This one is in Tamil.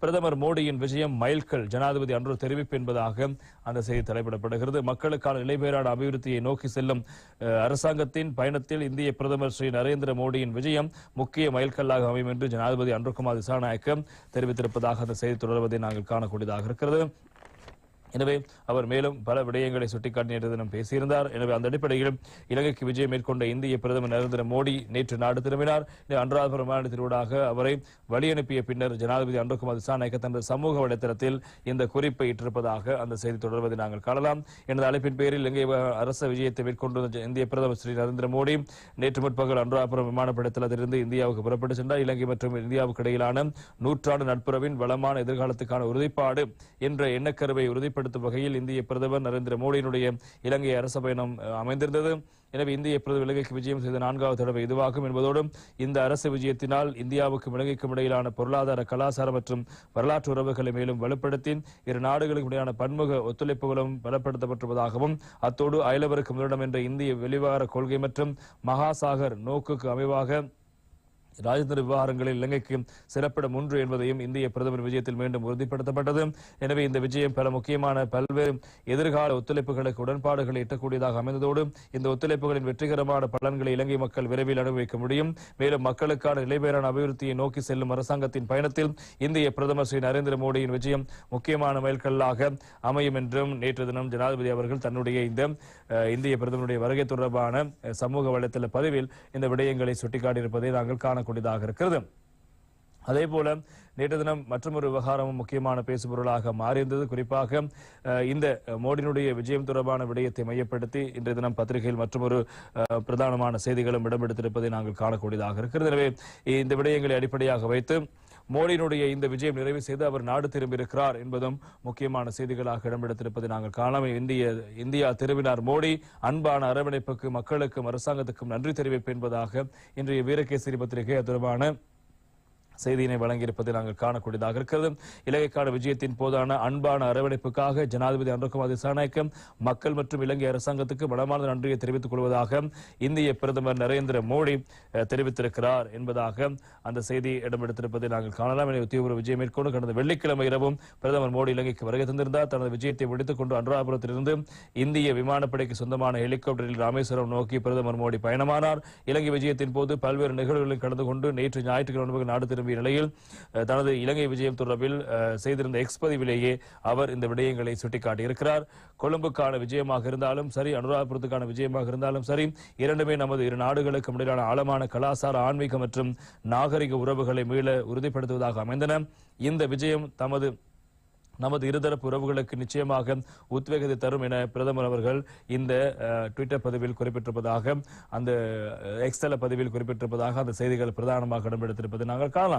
பிரதமர் மோடியின் விஜயம் மைல்கல். ஜனாதிபதி அன்று தெரிவிப்பு என்பதாக அந்த செய்தி தலைப்பிடப்படுகிறது. மக்களுக்கான நிலைபேறான அபிவிருத்தியை நோக்கி செல்லும் அரசாங்கத்தின் பயணத்தில் இந்திய பிரதமர் ஸ்ரீ நரேந்திர மோடியின் விஜயம் முக்கிய மைல்கல்லாக அமையும் என்று ஜனாதிபதி அன்றுகுமார் திசாநாயக்கம் தெரிவித்திருப்பதாக அந்த செய்தி தொடர்வதை நாங்கள் காணக்கூடியதாக இருக்கிறது. எனவே அவர் மேலும் பல விடயங்களை சுட்டிக்காட்டி நேற்று தினம் பேசியிருந்தார். எனவே அந்த அடிப்படையில் இலங்கைக்கு விஜயம் மேற்கொண்ட இந்திய பிரதமர் நரேந்திர மோடி நேற்று நாடு திரும்பினார். இந்த அனுராதபுரம் அவரை வழியனுப்பிய பின்னர் ஜனாதிபதி அன்ருகுமார் திசாநாயக்க தனது சமூக வலைத்தளத்தில் இந்த குறிப்பை இட்டிருப்பதாக அந்த செய்தி தொடர்வதை நாங்கள் காணலாம். எனது அழைப்பின் பேரில் இலங்கை அரச விஜயத்தை மேற்கொண்ட இந்திய பிரதமர் ஸ்ரீ நரேந்திர மோடி நேற்று முற்பகல் அனுராபுரம் விமானப்படத்திலிருந்து இந்தியாவுக்கு புறப்பட்டு சென்றார். இலங்கை மற்றும் இந்தியாவுக்கு இடையிலான நூற்றாண்டு நட்புறவின் வளமான எதிர்காலத்துக்கான உறுதிப்பாடு என்ற எண்ணக்கருவை உறுதிப்படுத்தும் வகையில் இந்திய பிரதமர் நரேந்திர மோடியினுடைய இலங்கை அரச பயணம் அமைந்திருந்தது. எனவே இந்திய பிரதமர் இலங்கைக்கு விஜயம் செய்த நான்காவது தடவை இதுவாகும் என்பதோடு இந்த அரசு விஜயத்தினால் இந்தியாவுக்கும் இலங்கைக்கும் இடையிலான பொருளாதார கலாச்சார மற்றும் வரலாற்று உறவுகளை மேலும் வலுப்படுத்தி இரு நாடுகளுக்கு இடையிலான பன்முக ஒத்துழைப்புகளும் பலப்படுத்தப்பட்டுள்ளதாகவும் அத்தோடு அயலவருக்கு முதலிடம் என்ற இந்திய வெளிவார கொள்கை மற்றும் மகாசாகர் நோக்குக்கு அமைவாக ராஜேந்திர விவகாரங்களில் இலங்கைக்கு சிறப்பிடம் ஒன்று என்பதையும் இந்திய பிரதமர் விஜயத்தில் மீண்டும் உறுதிப்படுத்தப்பட்டது. எனவே இந்த விஜயம் பல முக்கியமான பல்வேறு எதிர்கால ஒத்துழைப்புகளுக்கு உடன்பாடுகளை எட்டக்கூடியதாக அமைந்ததோடு இந்த ஒத்துழைப்புகளின் வெற்றிகரமான பலன்களை இலங்கை மக்கள் விரைவில் அனுபவிக்க முடியும். மேலும் மக்களுக்கான நிலைபெறான அபிவிருத்தியை நோக்கி செல்லும் அரசாங்கத்தின் பயணத்தில் இந்திய பிரதமர் ஸ்ரீ நரேந்திர மோடியின் விஜயம் முக்கியமான மைல்கல்லாக அமையும் என்றும் நேற்று தினம் ஜனாதிபதி அவர்கள் தன்னுடைய இந்த இந்திய பிரதமருடைய வருகை தொடர்பான சமூக வலைத்தள பதிவில் இந்த விடயங்களை சுட்டிக்காட்டியிருப்பதை நாங்கள் காணக்கூடியதாக இருக்கிறது. அதே போல நேற்று தினம் மற்றொரு விவகாரமும் முக்கியமான பேசுபொருளாக மாறியிருந்தது. குறிப்பாக இந்த மோடியினுடைய விஜயம் தொடர்பான விடயத்தை மையப்படுத்தி இன்றைய தினம் பத்திரிகையில் மற்றொரு பிரதானமான செய்திகளும் இடம்பெடுத்திருப்பதை நாங்கள் காணக்கூடியதாக இருக்கிறது. எனவே இந்த விடயங்களை அடிப்படையாக வைத்து மோடியினுடைய இந்த விஜயம் நிறைவு செய்து அவர் நாடு திரும்பியிருக்கிறார் என்பதும் முக்கியமான செய்திகளாக இடம்பெடுத்திருப்பதை நாங்கள் காணாமல் இந்திய இந்தியா திரும்பினார். மோடி அன்பான அரவணைப்புக்கு மக்களுக்கும் அரசாங்கத்துக்கும் நன்றி தெரிவிப்பு என்பதாக இன்றைய வீரகேசரி பத்திரிகை தொடர்பான செய்தியினை வழங்கியிருப்பதை நாங்கள் காணக்கூடியதாக இருக்கிறது. இலங்கைக்கான விஜயத்தின் போதான அன்பான அரவணைப்புக்காக ஜனாதிபதி அனுகுமார் திசாநாயக்கம் மக்கள் மற்றும் இலங்கை அரசாங்கத்துக்கு மனமார்ந்த நன்றியை தெரிவித்துக் கொள்வதாக இந்திய பிரதமர் நரேந்திர மோடி தெரிவித்திருக்கிறார் என்பதாக அந்த செய்தி இடம்பெடுத்திருப்பதை நாங்கள் காணலாம். என உத்தியோக விஜயம் மேற்கொண்டு கடந்த வெள்ளிக்கிழமை இரவும் பிரதமர் மோடி இலங்கைக்கு வருகை தந்திருந்தார். தனது விஜயத்தை முடித்துக் கொண்டு அனுராபுரத்திலிருந்து இந்திய விமானப்படைக்கு சொந்தமான ஹெலிகாப்டரில் ராமேஸ்வரம் நோக்கி பிரதமர் மோடி பயணமானார். இலங்கை விஜயத்தின் போது பல்வேறு நிகழ்வுகளில் கலந்து கொண்டு நேற்று ஞாயிற்றுக்கிழமை நாடு திரும்ப திரும்பிய நிலையில் தனது இலங்கை விஜயம் தொடர்பில் செய்திருந்த எக்ஸ் பதிவிலேயே அவர் இந்த விடயங்களை சுட்டிக்காட்டியிருக்கிறார். கொழும்புக்கான விஜயமாக இருந்தாலும் சரி அனுராதபுரத்துக்கான விஜயமாக இருந்தாலும் சரி இரண்டுமே நமது இரு நாடுகளுக்கும் இடையிலான ஆழமான கலாசார ஆன்மீக மற்றும் நாகரிக உறவுகளை மீள உறுதிப்படுத்துவதாக அமைந்தன. இந்த விஜயம் தமது நமது இருதரப்பு உறவுகளுக்கு நிச்சயமாக உத்வேகத்தை தரும் என பிரதமர் அவர்கள் இந்த ட்விட்டர் பதிவில் குறிப்பிட்டிருப்பதாக அந்த எக்ஸ்தல பதிவில் குறிப்பிட்டிருப்பதாக அந்த செய்திகள் பிரதானமாக இடம்பெடுத்திருப்பதை நாங்கள் காணலாம்.